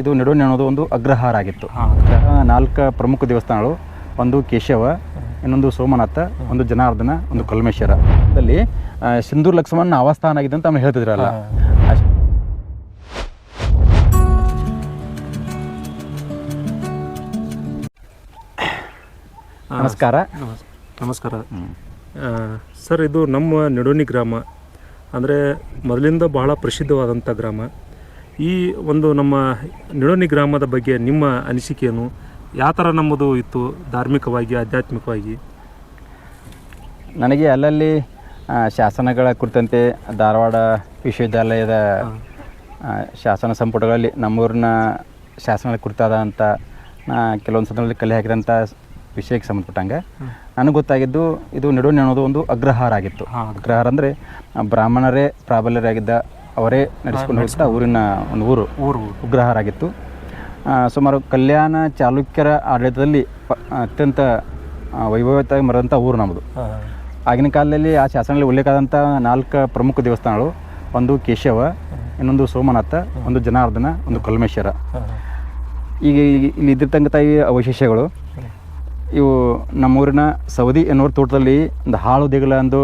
ಇದು ನಡುವಣಿ ಅನ್ನೋದು ಒಂದು ಅಗ್ರಹಾರ ಆಗಿತ್ತು ನಾಲ್ಕು ಪ್ರಮುಖ ದೇವಸ್ಥಾನಗಳು ಒಂದು ಕೇಶವ ಇನ್ನೊಂದು ಸೋಮನಾಥ ಒಂದು ಜನಾರ್ದನ ಒಂದು ಕಲ್ಮೇಶ್ವರ. ಅಲ್ಲಿ ಸಿಂಧೂರ್ ಲಕ್ಷ್ಮಣ ಆವಾಸ್ಥಾನ ಆಗಿದೆ ಅಂತ ಅವ್ನು ಹೇಳ್ತಿದ್ರಲ್ಲ. ನಮಸ್ಕಾರ. ನಮಸ್ಕಾರ. ಸರ್ ಇದು ನಮ್ಮ ನಡೋನಿ ಗ್ರಾಮ. ಅಂದರೆ ಮೊದಲಿಂದ ಬಹಳ ಪ್ರಸಿದ್ಧವಾದಂಥ ಗ್ರಾಮ. ಈ ಒಂದು ನಮ್ಮ ನಿಡೋನಿ ಗ್ರಾಮದ ಬಗ್ಗೆ ನಿಮ್ಮ ಅನಿಸಿಕೆಯನ್ನು ಯಾವ ಥರ ನಮ್ಮದು ಇತ್ತು ಧಾರ್ಮಿಕವಾಗಿ ಆಧ್ಯಾತ್ಮಿಕವಾಗಿ? ನನಗೆ ಅಲ್ಲಲ್ಲಿ ಶಾಸನಗಳ ಕುರಿತಂತೆ ಧಾರವಾಡ ವಿಶ್ವವಿದ್ಯಾಲಯದ ಶಾಸನ ಸಂಪುಟಗಳಲ್ಲಿ ನಮ್ಮೂರಿನ ಶಾಸನಗಳ ಕುರಿತಾದಂಥ ಅಂತ ಕೆಲವೊಂದು ಸಂದರ್ಭದಲ್ಲಿ ಕಲೆ ಹಾಕಿದಂಥ ವಿಷಯಕ್ಕೆ ಸಂಬಂಧಪಟ್ಟಂಗೆ ನನಗೆ ಗೊತ್ತಾಗಿದ್ದು ಇದು ನಿಡೋಣಿ ಅನ್ನೋದು ಒಂದು ಅಗ್ರಹಾರ ಆಗಿತ್ತು. ಅಗ್ರಹಾರ ಅಂದರೆ ಬ್ರಾಹ್ಮಣರೇ ಪ್ರಾಬಲ್ಯರಾಗಿದ್ದ ಅವರೇ ನಡೆಸಿಕೊಂಡು ಹೋಗ್ತಾ ಊರಿನ ಒಂದು ಊರು ಊರು ಉಗ್ರಹರಾಗಿತ್ತು. ಸುಮಾರು ಕಲ್ಯಾಣ ಚಾಲುಕ್ಯರ ಆಡಳಿತದಲ್ಲಿ ಅತ್ಯಂತ ವೈಭವವಾಗಿ ಮರೆದಂಥ ಊರು ನಮ್ಮದು. ಆಗಿನ ಕಾಲದಲ್ಲಿ ಆ ಶಾಸನಗಳಲ್ಲಿ ಉಲ್ಲೇಖ ಆದಂಥ ನಾಲ್ಕು ಪ್ರಮುಖ ದೇವಸ್ಥಾನಗಳು ಒಂದು ಕೇಶವ ಇನ್ನೊಂದು ಸೋಮನಾಥ ಒಂದು ಜನಾರ್ದನ ಒಂದು ಕಲ್ಮೇಶ್ವರ. ಈಗ ಇಲ್ಲಿ ಇದ್ದಿರ್ತಕ್ಕಂಥ ಈ ಅವಶೇಷಗಳು ಇವು ನಮ್ಮೂರಿನ ಸೌದಿ ಎನ್ನುವ ತೋಟದಲ್ಲಿ ಒಂದು ಹಾಳು ದೇಗುಲ ಎಂದು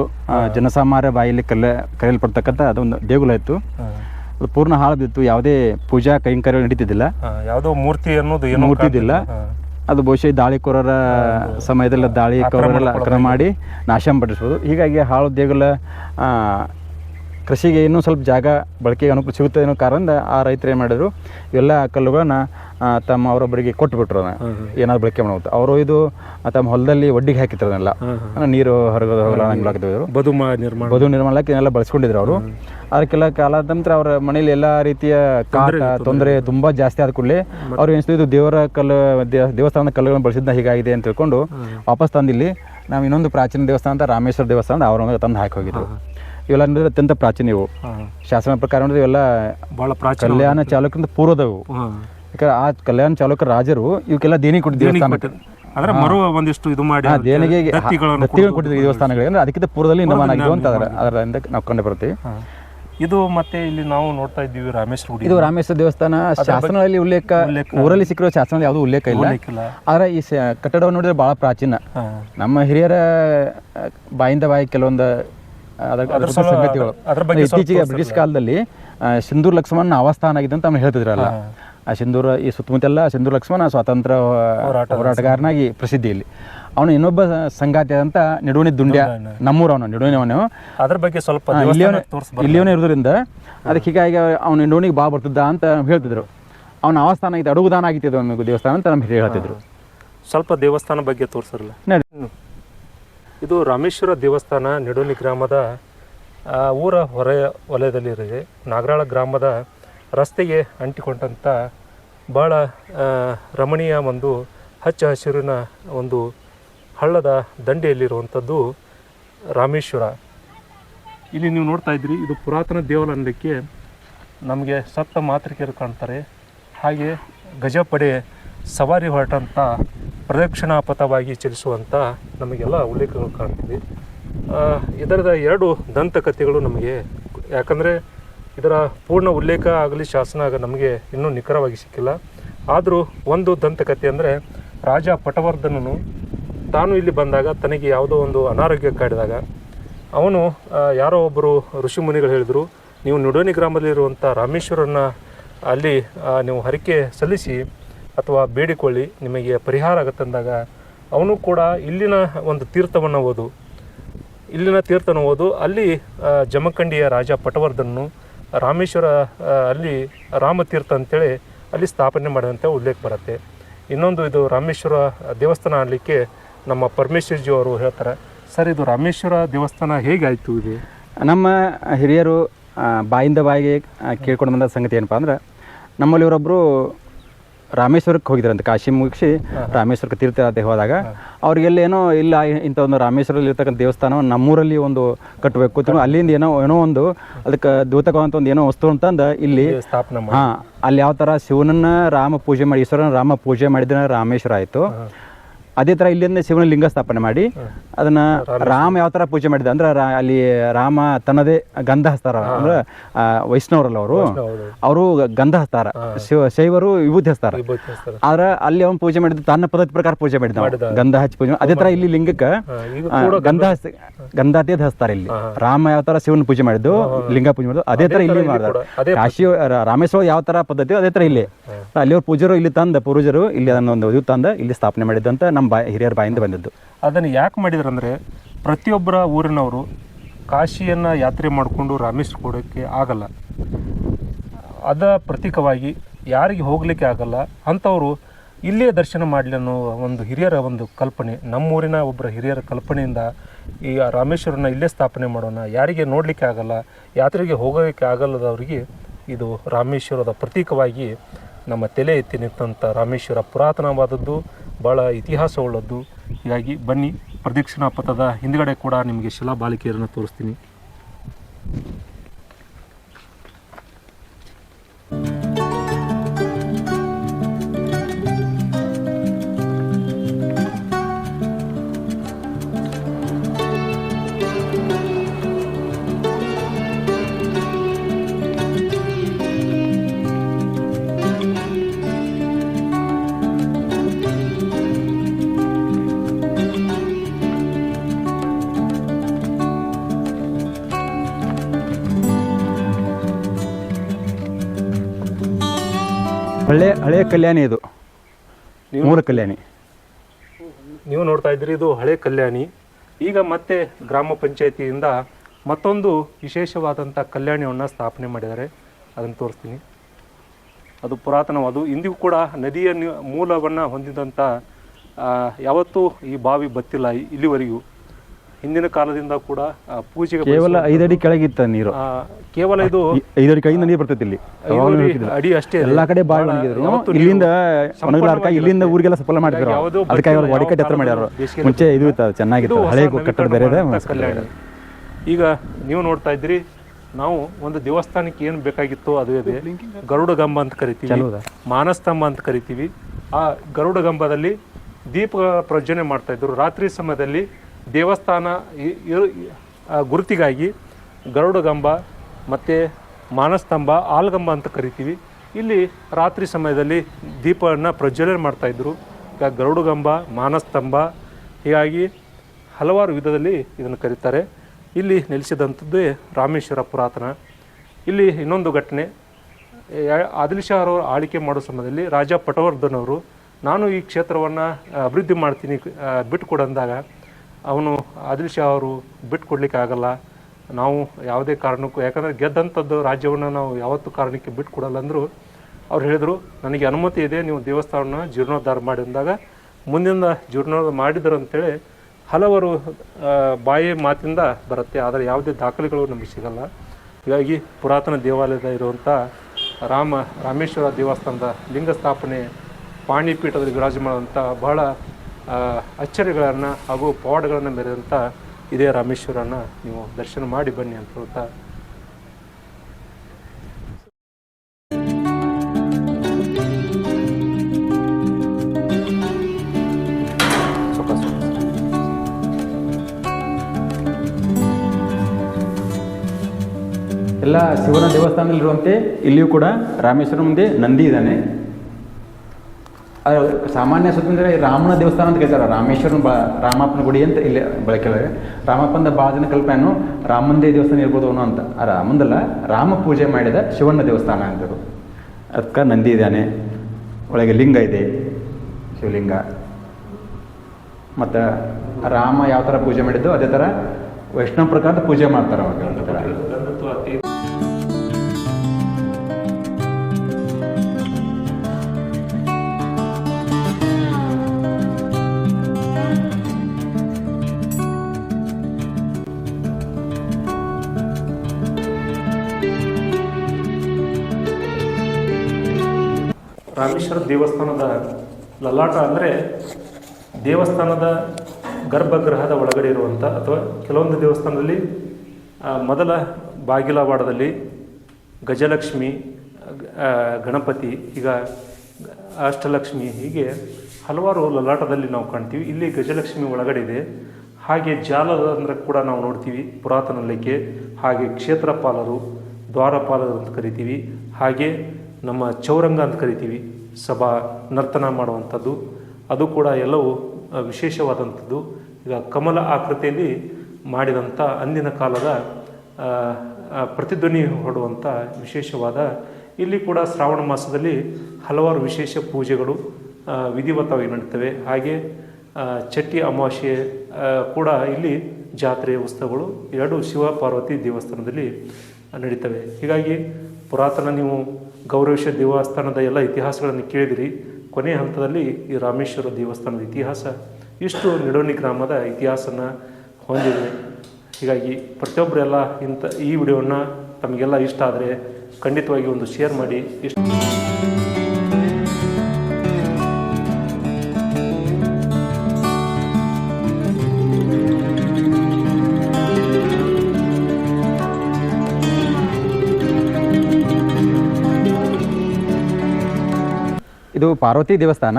ಜನಸಾಮಾನ್ಯ ಬಾಯಲ್ಲಿ ಕಲ್ಲ ಕರೆಯಲ್ಪಡ್ತಕ್ಕಂಥ ಅದೊಂದು ದೇಗುಲ ಇತ್ತು. ಅದು ಪೂರ್ಣ ಹಾಳು ಬಿತ್ತು ಯಾವುದೇ ಪೂಜಾ ಕೈಂಕರ್ಯ ನಡೀತಿದ್ದಿಲ್ಲ. ಯಾವುದೋ ಮೂರ್ತಿ ಅನ್ನೋದು ಏನೋ ಮೂರ್ತಿ ಅದು ಬಹುಶಃ ದಾಳಿಕೋರರ ಸಮಯದಲ್ಲಿ ದಾಳಿಕೋರರೆಲ್ಲ ಅಕ್ರಮ ಮಾಡಿ ನಾಶ ಪಡಿಸ್ಬೋದು ಹೀಗಾಗಿ ಹಾಳು ದೇಗುಲ ಕೃಷಿಗೆ ಇನ್ನೂ ಸ್ವಲ್ಪ ಜಾಗ ಬಳಕೆಗೆ ಅನುಕೂಲ ಸಿಗುತ್ತೆ ಅನ್ನೋ ಕಾರಣದಿಂದ ಆ ರೈತರು ಏನು ಮಾಡಿದ್ರು ಎಲ್ಲ ಕಲ್ಲುಗಳನ್ನ ತಮ್ಮ ಅವರೊಬ್ಬರಿಗೆ ಕೊಟ್ಬಿಟ್ರು ಅದನ್ನ ಏನಾದ್ರು ಬಳಕೆ ಮಾಡ್ಬೋದು ಅವರು ಇದು ತಮ್ಮ ಹೊಲದಲ್ಲಿ ಒಡ್ಡಿಗೆ ಹಾಕಿದ್ರು ಅದನ್ನೆಲ್ಲ ನೀರು ಹೊರಗೋದು ಬದು ನಿರ್ಮಾಣ. ಬದು ನಿರ್ಮಾಣಕ್ಕೆ ಎಲ್ಲ ಬಳಸ್ಕೊಂಡಿದ್ರು ಅವರು. ಅದಕ್ಕೆಲ್ಲ ಕಾಲ ನಂತರ ಅವರ ಮನೇಲಿ ಎಲ್ಲ ರೀತಿಯ ಕಾಟ ತೊಂದರೆ ತುಂಬಾ ಜಾಸ್ತಿ ಆದ ಕೂಡಲೇ ಅವ್ರು ಎನಿಸ್ತು ಇದು ದೇವರ ಕಲ್ಲು ದೇವಸ್ಥಾನದ ಕಲ್ಲುಗಳನ್ನು ಬಳಸಿದ್ದ ಹೀಗಾಗಿದೆ ಅಂತ ತಿಳ್ಕೊಂಡು ವಾಪಸ್ ತಂದಿಲ್ಲಿ ನಾವು ಇನ್ನೊಂದು ಪ್ರಾಚೀನ ದೇವಸ್ಥಾನ ಅಂತ ರಾಮೇಶ್ವರ ದೇವಸ್ಥಾನ ಅವ್ರ ತಂದು ಹಾಕಿ ಹೋಗಿದ್ರು. ಇವೆಲ್ಲ ನೋಡಿದ್ರೆ ಅತ್ಯಂತ ಪ್ರಾಚೀನ ಇವು. ಶಾಸನ ಪ್ರಕಾರ ನೋಡಿದ್ರೆ ಇವೆಲ್ಲ ಬಹಳ ಪ್ರಾಚೀನ ಕಲ್ಯಾಣ ಚಾಲುಕ್ಯಂತ ಪೂರ್ವದವು. ಯಾಕಂದ್ರೆ ಆ ಕಲ್ಯಾಣ ಚಾಲುಕ್ಯ ರಾಜರು ಇವಕ್ಕೆಲ್ಲ ದೇಣಿ ಕೊಟ್ಟಿದ್ದೀವಿ ದೇವಸ್ಥಾನ. ಅಂದ್ರೆ ಮರು ಒಂದಿಷ್ಟು ಇದು ಮಾಡಿ ಹಾ, ಅದಕ್ಕೆ ದೇಣಿಗೆ ದತ್ತಿಗಳನ್ನು ದತ್ತಿಗಳನ್ನು ಕೊಟ್ಟಿದ್ರು ದೇವಸ್ಥಾನಗಳಿಗೆ ಅಂದ್ರೆ ಅದಕ್ಕಿಂತ ಪೂರ್ವದಲ್ಲಿ ಅಂತ ಅದರ ಅದರಿಂದ ನಾವು ಕಂಡು ಬರ್ತೀವಿ. ಇದು ಮತ್ತೆ ಇಲ್ಲಿ ನಾವು ನೋಡ್ತಾ ಇದ್ದೀವಿ ರಾಮೇಶ್ವರ ಗುಡಿ ಇದು ರಾಮೇಶ್ವರ ದೇವಸ್ಥಾನ ಶಾಸನಗಳಲ್ಲಿ ಉಲ್ಲೇಖ ಊರಲ್ಲಿ ಸಿಕ್ಕಿರೋ ಶಾಸನದಲ್ಲಿ ಯಾವುದೂ ಉಲ್ಲೇಖ ಇಲ್ಲ. ಆದ್ರೆ ಈ ಕಟ್ಟಡವನ್ನು ನೋಡಿದ್ರೆ ಬಹಳ ಪ್ರಾಚೀನ. ನಮ್ಮ ಹಿರಿಯರ ಬಾಯಿಂದ ಬಾಯಿ ಕೆಲವೊಂದು ಅದರ ಸಂಗತಿಗಳು. ಇತ್ತೀಚೆಗೆ ಬ್ರಿಟಿಷ್ ಕಾಲದಲ್ಲಿ ಸಿಂಧೂರ್ ಲಕ್ಷ್ಮಣ ಆವಾಸ್ಥಾನ ಆಗಿದೆ ಅಂತ ಹೇಳ್ತಿದ್ರಲ್ಲ. ಆ ಸಿಂಧೂರ ಈ ಸುತ್ತಮುತ್ತೆಲ್ಲ ಸಿಂಧೂರ್ ಲಕ್ಷ್ಮಣ ಸ್ವಾತಂತ್ರ್ಯ ಹೋರಾಟಗಾರನಾಗಿ ಪ್ರಸಿದ್ಧಿ ಇಲ್ಲಿ. ಅವನು ಇನ್ನೊಬ್ಬ ಸಂಗಾತಿ ಆದಂತ ನಿಡುವಣಿ ದುಂಡ್ಯ ನೆಡವನೆ ಅವನು. ಅದ್ರ ಬಗ್ಗೆ ಸ್ವಲ್ಪ ಇಲ್ಲಿಯವನೇ ಇರೋದ್ರಿಂದ ಅದಕ್ಕೆ ಹೀಗಾಗಿ ಅವನು ನಿಡುವಣಿಗೆ ಬಾ ಬರ್ತಿದ್ದ ಅಂತ ಹೇಳ್ತಿದ್ರು. ಅವನ ಅವಸ್ಥಾನ ಆಗಿತ್ತು ಅಡುಗುದಾನ ಆಗಿತ್ತು ಇದು ಒಂದು ದೇವಸ್ಥಾನ ಅಂತ ನಮ್ಗೆ ಹೇಳ್ತಿದ್ರು. ಸ್ವಲ್ಪ ದೇವಸ್ಥಾನ ಬಗ್ಗೆ ತೋರಿಸಿರಲ್ಲ. ಇದು ರಾಮೇಶ್ವರ ದೇವಸ್ಥಾನ ನಿಡೋನಿ ಗ್ರಾಮದ ಊರ ಹೊರ ವಲಯದಲ್ಲಿದೆ. ನಾಗರಾಳ ಗ್ರಾಮದ ರಸ್ತೆಗೆ ಅಂಟಿಕೊಂಡಂಥ ಭಾಳ ರಮಣೀಯ ಒಂದು ಹಚ್ಚ ಹಸಿರಿನ ಒಂದು ಹಳ್ಳದ ದಂಡೆಯಲ್ಲಿರುವಂಥದ್ದು ರಾಮೇಶ್ವರ. ಇಲ್ಲಿ ನೀವು ನೋಡ್ತಾ ಇದ್ದೀರಿ ಇದು ಪುರಾತನ ದೇವಾಲಯಕ್ಕೆ ನಮಗೆ ಸಪ್ತ ಮಾತೃಕೆಯರು ಕಾಣ್ತಾರೆ. ಹಾಗೆ ಗಜಪಡೆ ಸವಾರಿ ಹೊರಟಂಥ ಪ್ರದಕ್ಷಿಣಾಪಥವಾಗಿ ಚಲಿಸುವಂಥ ನಮಗೆಲ್ಲ ಉಲ್ಲೇಖಗಳು ಕಾಣ್ತೀವಿ. ಇದರದ ಎರಡು ದಂತಕಥೆಗಳು ನಮಗೆ, ಯಾಕಂದರೆ ಇದರ ಪೂರ್ಣ ಉಲ್ಲೇಖ ಆಗಲಿ ಶಾಸನ ಆಗ ನಮಗೆ ಇನ್ನೂ ನಿಖರವಾಗಿ ಸಿಕ್ಕಿಲ್ಲ. ಆದರೂ ಒಂದು ದಂತಕಥೆ ಅಂದರೆ ರಾಜ ಪಟವರ್ಧನನು ತಾನು ಇಲ್ಲಿ ಬಂದಾಗ ತನಗೆ ಯಾವುದೋ ಒಂದು ಅನಾರೋಗ್ಯ ಕಾಡಿದಾಗ ಅವನು ಯಾರೋ ಒಬ್ಬರು ಋಷಿ ಮುನಿಗಳು ಹೇಳಿದರು, ನೀವು ನಿಡೋನಿ ಗ್ರಾಮದಲ್ಲಿರುವಂಥ ರಾಮೇಶ್ವರನ ಅಲ್ಲಿ ನೀವು ಹರಿಕೆ ಸಲ್ಲಿಸಿ ಅಥವಾ ಬೇಡಿಕೊಳ್ಳಿ, ನಿಮಗೆ ಪರಿಹಾರ ಆಗತ್ತಂದಾಗ ಅವನು ಕೂಡ ಇಲ್ಲಿನ ಒಂದು ತೀರ್ಥವನ್ನು ಓದು. ಇಲ್ಲಿನ ತೀರ್ಥನ ಓದು. ಅಲ್ಲಿ ಜಮಖಂಡಿಯ ರಾಜ ಪಟವರ್ಧನನು ರಾಮೇಶ್ವರ ಅಲ್ಲಿ ರಾಮತೀರ್ಥ ಅಂತೇಳಿ ಅಲ್ಲಿ ಸ್ಥಾಪನೆ ಮಾಡಿದಂಥ ಉಲ್ಲೇಖ ಬರುತ್ತೆ. ಇನ್ನೊಂದು ಇದು ರಾಮೇಶ್ವರ ದೇವಸ್ಥಾನ ಆಗಲಿಕ್ಕೆ ನಮ್ಮ ಪರಮೇಶ್ವರ್ಜಿ ಅವರು ಹೇಳ್ತಾರೆ, ಸರ್, ಇದು ರಾಮೇಶ್ವರ ದೇವಸ್ಥಾನ ಹೇಗಾಯಿತು ಇದು? ನಮ್ಮ ಹಿರಿಯರು ಬಾಯಿಂದ ಬಾಯಿಗೆ ಕೇಳ್ಕೊಂಡು ಬಂದ ಸಂಗತಿ ಏನಪ್ಪ ಅಂದ್ರೆ, ನಮ್ಮಲ್ಲಿ ಇವರೊಬ್ಬರು ರಾಮೇಶ್ವರಕ್ಕೆ ಹೋಗಿದ್ರಂತೆ. ಕಾಶಿ ಮುಗಿಸಿ ರಾಮೇಶ್ವರಕ್ಕೆ ತೀರ್ಥಯಾತ್ರೆ ಹೋದಾಗ ಅವ್ರಿಗೆಲ್ಲೇನೋ ಇಲ್ಲ ಇಂಥ ಒಂದು ರಾಮೇಶ್ವರಲ್ಲಿ ಇರ್ತಕ್ಕಂಥ ದೇವಸ್ಥಾನ ನಮ್ಮೂರಲ್ಲಿ ಒಂದು ಕಟ್ಟಬೇಕು. ಅಲ್ಲಿಂದ ಏನೋ ಏನೋ ಒಂದು ಅದಕ್ಕೆ ದೂತಕವಂತ ಒಂದು ಏನೋ ವಸ್ತು ಅಂತಂದು ಇಲ್ಲಿ. ಹಾ ಅಲ್ಲಿ ಯಾವ ಥರ ಶಿವನನ್ನ ರಾಮ ಪೂಜೆ ಮಾಡಿ ಈಶ್ವರನ ರಾಮ ಪೂಜೆ ಮಾಡಿದ್ರೆ ರಾಮೇಶ್ವರ ಆಯಿತು. ಅದೇ ಥರ ಇಲ್ಲಿಂದ ಶಿವನ ಲಿಂಗ ಸ್ಥಾಪನೆ ಮಾಡಿ ಅದನ್ನ ರಾಮ ಯಾವ ಥರ ಪೂಜೆ ಮಾಡಿದ ಅಂದ್ರೆ ಅಲ್ಲಿ ರಾಮ ತನ್ನದೇ ಗಂಧ ಹಚ್ತಾರ ಅಂದ್ರೆ ವೈಷ್ಣವರಲ್ಲ ಅವರು ಅವರು ಗಂಧ ಹಚ್ತಾರ ಶಿವ ಶೈವರು ವಿಭೂತಿ ಹಸ್ತಾರ ಆದ್ರೆ ಅಲ್ಲಿ ಅವನು ಪೂಜೆ ಮಾಡಿದ್ದು ತನ್ನ ಪದ್ಧತಿ ಪ್ರಕಾರ ಪೂಜೆ ಮಾಡಿದ ಮಾಡಿದ. ಗಂಧ ಹಚ್ಚಿ ಪೂಜೆ ಅದೇ ತರ ಇಲ್ಲಿ ಲಿಂಗಕ್ಕೆ ಗಂಧ ಹಚ್ಚಿ ಹಸ್ತಾರ ಹಚ್ತಾರೆ ಇಲ್ಲಿ ರಾಮ ಯಾವ ತರ ಶಿವನ ಪೂಜೆ ಮಾಡಿದ್ದು ಲಿಂಗ ಪೂಜೆ ಮಾಡಿದ್ದು ಅದೇ ತರ ಇಲ್ಲಿ ಮಾಡಿದ ಕಾಶಿ ರಾಮೇಶ್ವರ ಯಾವ ತರ ಪದ್ಧತಿ ಅದೇ ತರ ಇಲ್ಲಿ. ಅಲ್ಲಿ ಅವ್ರ ಪೂಜರು ಇಲ್ಲಿ ತಂದ ಪೂರ್ವಜರು ಇಲ್ಲಿ ಅದನ್ನ ಒಂದು ಇದು ತಂದ ಇಲ್ಲಿ ಸ್ಥಾಪನೆ ಮಾಡಿದ್ದಂತ ನಮ್ಮ ಬಾ ಹಿರಿಯರ ಬಾಯಿಂದ ಬಂದಿದ್ದು. ಅದನ್ನು ಯಾಕೆ ಮಾಡಿದ್ರು ಅಂದರೆ ಪ್ರತಿಯೊಬ್ಬರ ಊರಿನವರು ಕಾಶಿಯನ್ನು ಯಾತ್ರೆ ಮಾಡಿಕೊಂಡು ರಾಮೇಶ್ವರ ಕೊಡೋಕ್ಕೆ ಆಗಲ್ಲ. ಅದ ಪ್ರತೀಕವಾಗಿ ಯಾರಿಗೆ ಹೋಗಲಿಕ್ಕೆ ಆಗಲ್ಲ, ಅಂಥವರು ಇಲ್ಲೇ ದರ್ಶನ ಮಾಡಲಿ ಅನ್ನೋ ಒಂದು ಹಿರಿಯರ ಒಂದು ಕಲ್ಪನೆ, ನಮ್ಮೂರಿನ ಒಬ್ಬರ ಹಿರಿಯರ ಕಲ್ಪನೆಯಿಂದ ಈ ರಾಮೇಶ್ವರನ ಇಲ್ಲೇ ಸ್ಥಾಪನೆ ಮಾಡೋಣ, ಯಾರಿಗೆ ನೋಡಲಿಕ್ಕೆ ಆಗಲ್ಲ, ಯಾತ್ರೆಗೆ ಹೋಗೋಕ್ಕೆ ಆಗಲ್ಲದವರಿಗೆ ಇದು ರಾಮೇಶ್ವರದ ಪ್ರತೀಕವಾಗಿ ನಮ್ಮ ತಲೆ ಎತ್ತಿ ನಿಂತಂಥ ರಾಮೇಶ್ವರ ಪುರಾತನವಾದದ್ದು ಭಾಳ ಇತಿಹಾಸವುಳ್ಳದ್ದು ಹೀಗಾಗಿ ಬನ್ನಿ. ಪ್ರದಕ್ಷಿಣಾ ಪಥದ ಹಿಂದ್ಗಡೆ ಕೂಡ ನಿಮಗೆ ಶಿಲಾ ಬಾಲಿಕೆಯರನ್ನು ತೋರಿಸ್ತೀನಿ. ಹಳೆ ಹಳೆ ಕಲ್ಯಾಣಿ ಇದು. ಮೂಲ ಕಲ್ಯಾಣಿ. ನೀವು ನೋಡ್ತಾ ಇದ್ದೀರಿ ಇದು ಹಳೆ ಕಲ್ಯಾಣಿ. ಈಗ ಮತ್ತೆ ಗ್ರಾಮ ಪಂಚಾಯತಿಯಿಂದ ಮತ್ತೊಂದು ವಿಶೇಷವಾದಂಥ ಕಲ್ಯಾಣಿಯನ್ನು ಸ್ಥಾಪನೆ ಮಾಡಿದ್ದಾರೆ. ಅದನ್ನು ತೋರಿಸ್ತೀನಿ. ಅದು ಪುರಾತನವಾದು. ಇಂದಿಗೂ ಕೂಡ ನದಿಯ ಮೂಲವನ್ನು ಹೊಂದಿದಂಥ ಯಾವತ್ತೂ ಈ ಬಾವಿ ಬತ್ತಿಲ್ಲ ಇಲ್ಲಿವರೆಗೂ. ಹಿಂದಿನ ಕಾಲದಿಂದ ಕೂಡ ಆ, ಪೂಜೆಗೆ ಕೇವಲ ಐದಡಿ ಕೆಳಗಿತ್ತ ನೀರು. ಆ, ಕೇವಲ ಇದು ಐದಡಿ ಕೈಯಿಂದ ನೀರು ಬರ್ತೈತಿ ಇಲ್ಲಿ. ಯಾವಾಗ್ಲೂ. ಅಡಿ ಅಷ್ಟೇ ಎಲ್ಲಾ ಕಡೆ ಬಾಳ್ ಒಣಗಿದ್ರು ಯಾವತ್ತೂ ಇಲ್ಲಿಂದ ನೀರು ಇಲ್ಲಿಂದ ಊರಿಗೆಲ್ಲ ಸಪ್ಲೈ ಮಾಡ್ತಿದ್ರು ಯಾವುದೋ ಅದಕ್ಕೆ ಅವ್ರು ಬತ್ತಿಲ್ಲ, ಒಡಿ ಕಟ್ಟಿ ಯಾವ ಹತ್ರ ಮಾಡ್ಯಾರ ಮುಂಚೆ ಇದು ಇತ್ತು ಚೆನ್ನಾಗಿತ್ತು. ಇದು ಹಳೆ ಹೊಸ ಕಟ್ಟಡ ಬೇರೆ ಇದೆ, ನವೀಕರಣ ಕಲ್ಯಾಣಿ. ಈಗ ನೀವು ನೋಡ್ತಾ ಇದ್ರಿ ನಾವು ಒಂದು ದೇವಸ್ಥಾನಕ್ಕೆ ಏನು ಬೇಕಾಗಿತ್ತೋ ಅದು ಇದೆ. ಗರುಡ ಗಂಬ ಅಂತ ಕರಿತೀವಿ ಮಾನಸ್ತಂಭ ಅಂತ ಕರಿತೀವಿ. ಆ ಗರುಡ ಗಂಬದಲ್ಲಿ ದೀಪ ಪ್ರಜ್ವಲನೆ ಮಾಡ್ತಾ ಇದ್ರು. ರಾತ್ರಿ ಸಮಯದಲ್ಲಿ ದೇವಸ್ಥಾನ ಗುರುತಿಗಾಗಿ ಗರುಡ ಗಂಬ ಮತ್ತು ಮಾನಸ್ತಂಭ, ಆಲ್ಗಂಬ ಅಂತ ಕರಿತೀವಿ. ಇಲ್ಲಿ ರಾತ್ರಿ ಸಮಯದಲ್ಲಿ ದೀಪವನ್ನು ಪ್ರಜ್ವಲನೆ ಮಾಡ್ತಾ ಇದ್ರು. ಈಗ ಗರುಡಗಂಬ ಮಾನಸ್ತಂಭ, ಹೀಗಾಗಿ ಹಲವಾರು ವಿಧದಲ್ಲಿ ಇದನ್ನು ಕರೀತಾರೆ. ಇಲ್ಲಿ ನೆಲೆಸಿದಂಥದ್ದೇ ರಾಮೇಶ್ವರ ಪುರಾತನ. ಇಲ್ಲಿ ಇನ್ನೊಂದು ಘಟನೆ ಆದಿಲ್ ಅವರು ಆಳ್ವಿಕೆ ಮಾಡೋ ಸಮಯದಲ್ಲಿ ರಾಜ ಪಟವರ್ಧನ್ ಅವರು, ನಾನು ಈ ಕ್ಷೇತ್ರವನ್ನು, ಅಭಿವೃದ್ಧಿ ಮಾಡ್ತೀನಿ ಬಿಟ್ಟು ಅಂದಾಗ ಅವನು ಆದಿಲ್ ಶಾ ಅವರು ಬಿಟ್ಕೊಡ್ಲಿಕ್ಕೆ ಆಗಲ್ಲ ನಾವು ಯಾವುದೇ ಕಾರಣಕ್ಕೂ, ಯಾಕಂದರೆ ಗೆದ್ದಂಥದ್ದು ರಾಜ್ಯವನ್ನು ನಾವು ಯಾವತ್ತೂ ಕಾರಣಕ್ಕೆ ಬಿಟ್ಕೊಡಲ್ಲ ಅಂದರು, ಅವ್ರು ಹೇಳಿದರು, ನನಗೆ ಅನುಮತಿ ಇದೆ, ನೀವು ದೇವಸ್ಥಾನನ ಜೀರ್ಣೋದ್ಧಾರ ಮಾಡಿ ಅಂದಾಗ ಮುಂದಿನ ಜೀರ್ಣೋದ್ಧಾರ ಮಾಡಿದರು ಅಂತೇಳಿ ಹಲವರು ಬಾಯಿ ಮಾತಿಂದ ಬರುತ್ತೆ. ಆದರೆ ಯಾವುದೇ ದಾಖಲೆಗಳು ನಮಗೆ ಸಿಗಲ್ಲ. ಹೀಗಾಗಿ ಪುರಾತನ ದೇವಾಲಯದ ಇರುವಂಥ ರಾಮ, ರಾಮೇಶ್ವರ ದೇವಸ್ಥಾನದ ಲಿಂಗ ಸ್ಥಾಪನೆ, ಪಾಣಿಪೀಠದಲ್ಲಿ ವಿರಾಜಮಾನಂಥ ಬಹಳ ಅಚ್ಚರಿಗಳನ್ನು ಹಾಗೂ ಪವಾಡಗಳನ್ನು ಮೆರೆದಂಥ ಇದೇ ರಾಮೇಶ್ವರನ ನೀವು ದರ್ಶನ ಮಾಡಿ ಬನ್ನಿ ಅಂತ ಹೇಳ್ತಾ. ಎಲ್ಲ ಶಿವನ ದೇವಸ್ಥಾನದಲ್ಲಿರುವಂತೆ ಇಲ್ಲಿಯೂ ಕೂಡ ರಾಮೇಶ್ವರ ಮುಂದೆ ನಂದಿ ಇದ್ದಾನೆ. ಸಾಮಾನ್ಯ ಸ್ವತಂತ್ರ ರಾಮನ ದೇವಸ್ಥಾನ ಅಂತ ಕೇಳ್ತಾರೆ. ರಾಮೇಶ್ವರನ ಬ, ರಾಮಪ್ಪನ ಗುಡಿ ಅಂತ ಇಲ್ಲಿ ಬಳಕೆ ರಾಮಪ್ಪನ ಭಾಳ ಜನ ಕಲ್ಪನೆಯನ್ನು ರಾಮಂದೇ ದೇವಸ್ಥಾನ ಇರ್ಬೋದು ಅನ್ನೋ ಅಂತ. ಆ ರಾಮಂದಲ್ಲ ರಾಮ ಪೂಜೆ ಮಾಡಿದ ಶಿವಣ್ಣ ದೇವಸ್ಥಾನ ಅಂತದು ಅದಕ್ಕೆ ನಂದಿ ಇದ್ದಾನೆ, ಒಳಗೆ ಲಿಂಗ ಇದೆ, ಶಿವಲಿಂಗ. ಮತ್ತು ರಾಮ ಯಾವ ಥರ ಪೂಜೆ ಮಾಡಿದ್ದು ಅದೇ ಥರ ವೈಷ್ಣವ ಪ್ರಕಾರದ ಪೂಜೆ ಮಾಡ್ತಾರೆ ಅವಾಗ. ಥರ ರಾಮೇಶ್ವರ ದೇವಸ್ಥಾನದ ಲಲಾಟ ಅಂದರೆ ದೇವಸ್ಥಾನದ ಗರ್ಭಗೃಹದ ಒಳಗಡೆ ಇರುವಂಥ ಅಥವಾ ಕೆಲವೊಂದು ದೇವಸ್ಥಾನದಲ್ಲಿ ಮೊದಲ ಬಾಗಿಲವಾಡದಲ್ಲಿ ಗಜಲಕ್ಷ್ಮಿ ಗಣಪತಿ, ಈಗ ಅಷ್ಟಲಕ್ಷ್ಮಿ, ಹೀಗೆ ಹಲವಾರು ಲಲಾಟದಲ್ಲಿ ನಾವು ಕಾಣ್ತೀವಿ. ಇಲ್ಲಿ ಗಜಲಕ್ಷ್ಮಿ ಒಳಗಡೆ ಇದೆ. ಹಾಗೆ ಜಾಲದ ಅಂದ್ರೆ ಕೂಡ ನಾವು ನೋಡ್ತೀವಿ, ಪುರಾತನ ಲೆಕ್ಕೆ ಹಾಗೆ ಕ್ಷೇತ್ರಪಾಲರು, ದ್ವಾರಪಾಲರು ಅಂತ ಕರಿತೀವಿ. ಹಾಗೆ ನಮ್ಮ ಚೌರಂಗ ಅಂತ ಕರಿತೀವಿ, ಸಭಾ ನರ್ತನ ಮಾಡುವಂಥದ್ದು. ಅದು ಕೂಡ ಎಲ್ಲವೂ ವಿಶೇಷವಾದಂಥದ್ದು. ಈಗ ಕಮಲ ಆಕೃತಿಯಲ್ಲಿ ಮಾಡಿದಂಥ ಅಂದಿನ ಕಾಲದ ಪ್ರತಿಧ್ವನಿ ಹೊಡುವಂಥ ವಿಶೇಷವಾದ, ಇಲ್ಲಿ ಕೂಡ ಶ್ರಾವಣ ಮಾಸದಲ್ಲಿ ಹಲವಾರು ವಿಶೇಷ ಪೂಜೆಗಳು ವಿಧಿವತವಾಗಿ ನಡೀತವೆ. ಹಾಗೆ ಚಟ್ಟಿ ಅಮಾವಾಸ್ಯೆ ಕೂಡ ಇಲ್ಲಿ ಜಾತ್ರೆ ಉತ್ಸವಗಳು, ಎರಡು ಶಿವ ಪಾರ್ವತಿ ದೇವಸ್ಥಾನದಲ್ಲಿ ನಡೀತವೆ. ಹೀಗಾಗಿ ಪುರಾತನ ನೀವು ಗೌರವೇಶ್ವರ ದೇವಸ್ಥಾನದ ಎಲ್ಲ ಇತಿಹಾಸಗಳನ್ನು ಕೇಳಿದಿರಿ. ಕೊನೆಯ ಹಂತದಲ್ಲಿ ಈ ರಾಮೇಶ್ವರ ದೇವಸ್ಥಾನದ ಇತಿಹಾಸ. ಇಷ್ಟು ನಿಡೋಣಿ ಗ್ರಾಮದ ಇತಿಹಾಸನ ಹೊಂದಿದೆ ಹೀಗಾಗಿ ಪ್ರತಿಯೊಬ್ಬರೆಲ್ಲ ಇಂಥ ಈ ವಿಡಿಯೋನ ತಮಗೆಲ್ಲ ಇಷ್ಟ ಆದರೆ ಖಂಡಿತವಾಗಿ ಒಂದು ಶೇರ್ ಮಾಡಿ. ಇಷ್ಟ ಪಾರ್ವತಿ ದೇವಸ್ಥಾನ.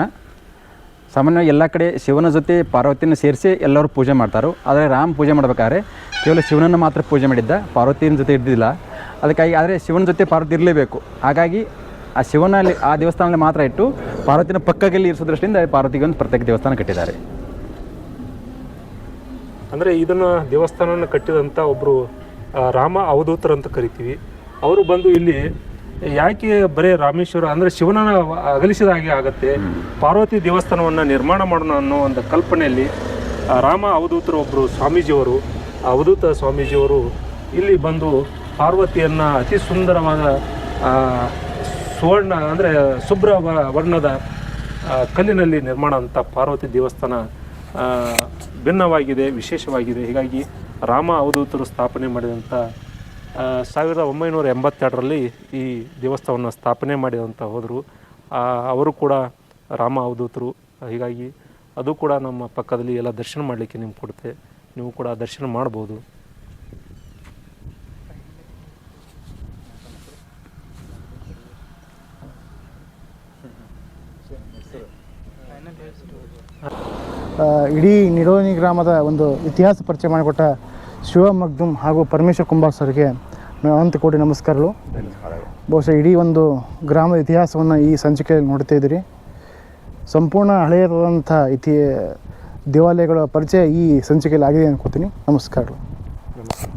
ಸಾಮಾನ್ಯವಾಗಿ ಎಲ್ಲ ಕಡೆ ಶಿವನ ಜೊತೆ ಪಾರ್ವತಿನ ಸೇರಿಸಿ ಎಲ್ಲರೂ ಪೂಜೆ ಮಾಡ್ತಾರೆ. ಆದರೆ ರಾಮ್ ಪೂಜೆ ಮಾಡ್ಬೇಕಾದ್ರೆ ಕೇವಲ ಶಿವನನ್ನು ಮಾತ್ರ ಪೂಜೆ ಮಾಡಿದ್ದ ಪಾರ್ವತಿನ ಜೊತೆ ಇದ್ದಿಲ್ಲ. ಅದಕ್ಕಾಗಿ ಆದರೆ ಶಿವನ ಜೊತೆ ಪಾರ್ವತಿ ಇರಲೇಬೇಕು. ಹಾಗಾಗಿ ಆ ಶಿವನಲ್ಲಿ, ಆ ದೇವಸ್ಥಾನದಲ್ಲಿ ಮಾತ್ರ ಇಟ್ಟು ಪಾರ್ವತಿನ ಪಕ್ಕದಲ್ಲಿ ಇರಿಸೋ ದೃಷ್ಟಿಯಿಂದ ಪಾರ್ವತಿಗೆ ಒಂದು ಪ್ರತ್ಯೇಕ ದೇವಸ್ಥಾನ ಕಟ್ಟಿದ್ದಾರೆ. ಅಂದರೆ ಇದನ್ನು ದೇವಸ್ಥಾನವನ್ನು ಕಟ್ಟಿದಂಥ ಒಬ್ಬರು ರಾಮ ಅವಧೂತರು ಅಂತ ಕರಿತೀವಿ. ಅವರು ಬಂದು ಇಲ್ಲಿ ಯಾಕೆ ಬರೇ ರಾಮೇಶ್ವರ ಅಂದರೆ ಶಿವನ ಅಗಲಿಸಿದ ಹಾಗೆ ಆಗತ್ತೆ? ಪಾರ್ವತಿ ದೇವಸ್ಥಾನವನ್ನು ನಿರ್ಮಾಣ ಮಾಡೋಣ ಅನ್ನೋ ಒಂದು ಕಲ್ಪನೆಯಲ್ಲಿ ರಾಮ ಅವಧೂತರು ಒಬ್ಬರು ಸ್ವಾಮೀಜಿಯವರು. ಅವಧೂತ ಸ್ವಾಮೀಜಿಯವರು ಇಲ್ಲಿ ಬಂದು ಪಾರ್ವತಿಯನ್ನು ಅತಿ ಸುಂದರವಾದ ಸುವರ್ಣ ಅಂದರೆ ಶುಭ್ರ ವರ್ಣದ ಕಲ್ಲಿನಲ್ಲಿ ನಿರ್ಮಾಣ ಅಂತ ಪಾರ್ವತಿ ದೇವಸ್ಥಾನ ಭಿನ್ನವಾಗಿದೆ, ವಿಶೇಷವಾಗಿದೆ. ಹೀಗಾಗಿ ರಾಮ ಅವಧೂತರು ಸ್ಥಾಪನೆ ಮಾಡಿದಂಥ ಸಾವಿರದ ಒಂಬೈನೂರ ಎಂಬತ್ತೆರಡರಲ್ಲಿ ಈ ದೇವಸ್ಥಾನವನ್ನು ಸ್ಥಾಪನೆ ಮಾಡಿದಂಥ ಹೋದರು. ಅವರು ಕೂಡ ರಾಮ ಅವಧೂತರು. ಹೀಗಾಗಿ ಅದು ಕೂಡ ನಮ್ಮ ಪಕ್ಕದಲ್ಲಿ ಎಲ್ಲ ದರ್ಶನ ಮಾಡಲಿಕ್ಕೆ ನಿಮ್ಗೆ ಕೊಡುತ್ತೆ. ನೀವು ಕೂಡ ದರ್ಶನ ಮಾಡ್ಬೋದು. ಇಡೀ ನಿಡೋನಿ ಗ್ರಾಮದ ಒಂದು ಇತಿಹಾಸ ಪರಿಚಯ ಮಾಡಿಕೊಟ್ಟ ಶಿವ ಮಗ್ದುಮ್ ಹಾಗೂ ಪರಮೇಶ್ವರ್ ಕುಂಬಾರ್ ಸರ್ಗೆ ಅನಂತ ಕೋಟಿ ನಮಸ್ಕಾರಗಳು. ಬಹುಶಃ ಇಡೀ ಒಂದು ಗ್ರಾಮದ ಇತಿಹಾಸವನ್ನು ಈ ಸಂಚಿಕೆಯಲ್ಲಿ ನೋಡ್ತಾ ಇದ್ದೀರಿ. ಸಂಪೂರ್ಣ ಹಳೆಯದಾದಂಥ ಇತಿ ದೇವಾಲಯಗಳ ಪರಿಚಯ ಈ ಸಂಚಿಕೆಯಲ್ಲಿ ಆಗಿದೆ ಅನ್ಕೋತೀನಿ. ನಮಸ್ಕಾರಗಳು. ನಮಸ್ಕಾರ.